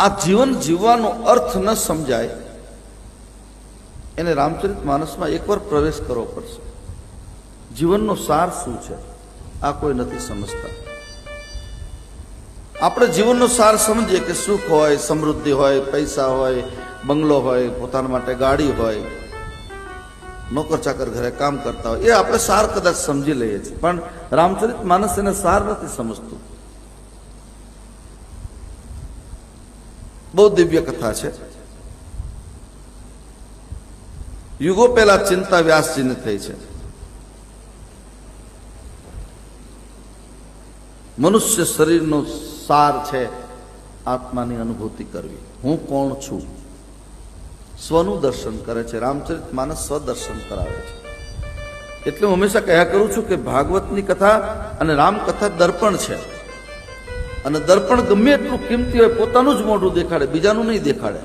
આ જીવન જીવવાનો અર્થ ન સમજાય, એને રામચરિત માનસમાં એકવાર પ્રવેશ કરવો પડશે. જીવનનો સાર શું છે, આ કોઈ નથી સમજતા. આપણે જીવનનો સાર સમજીએ કે સુખ હોય, સમૃદ્ધિ હોય, પૈસા હોય, બંગલો હોય, પોતાના માટે ગાડી હોય નોકર ચાકર ઘરે કામ કરતા હોય, એ આપણે સાર કદાચ સમજી લઈએ છીએ. પણ રામચરિત માનસ એને સાર નથી સમજતું. બહુ દિવ્ય કથા છે. યુગો પહેલા ચિંતા વ્યાસજીને થઈ છે. મનુષ્ય શરીરનો સાર છે આત્માની અનુભૂતિ કરવી. હું કોણ છું? સ્વનું દર્શન કરે છે. રામચરિત માનસ સ્વદર્શન કરાવે છે. એટલે હું હંમેશા કહ્યા કરું છું કે ભાગવતની કથા અને રામકથા દર્પણ છે. અને દર્પણ ગમે એટલું કિંમતી હોય પોતાનું જ મોઢું દેખાડે બીજાનું નહીં દેખાડે.